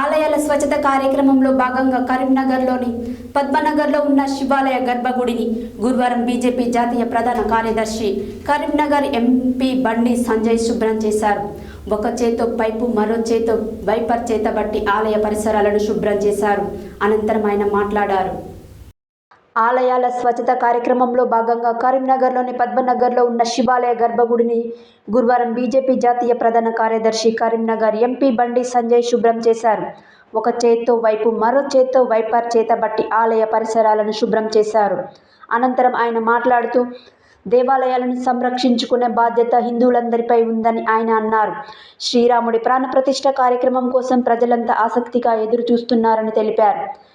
ఆలయాల స్వచ్ఛత కార్యక్రమంలో భాగంగా కరీంనగర్లోని పద్మనగర్లో ఉన్న శివాలయ గర్భగుడిని గురువారం బీజేపీ జాతీయ ప్రధాన కార్యదర్శి కరీంనగర్ ఎంపీ బండి సంజయ్ శుభ్రం చేశారు. ఒక చేతో పైపు మరో చేతో వైపర్ చేతబట్టి ఆలయ పరిసరాలను శుభ్రం చేశారు. అనంతరం ఆయన మాట్లాడారు. ఆలయాల స్వచ్ఛత కార్యక్రమంలో భాగంగా కరీంనగర్లోని పద్మనగర్లో ఉన్న శివాలయ గర్భగుడిని గురువారం బీజేపీ జాతీయ ప్రధాన కార్యదర్శి కరీంనగర్ ఎంపీ బండి సంజయ్ శుభ్రం చేశారు. ఒక చేత్తో వైపు మరో చేత్తో వైపర్ చేత బట్టి ఆలయ పరిసరాలను శుభ్రం చేశారు. అనంతరం ఆయన మాట్లాడుతూ దేవాలయాలను సంరక్షించుకునే బాధ్యత హిందువులందరిపై ఉందని ఆయన అన్నారు. శ్రీరాముడి ప్రాణప్రతిష్ఠ కార్యక్రమం కోసం ప్రజలంతా ఆసక్తిగా ఎదురు చూస్తున్నారని తెలిపారు.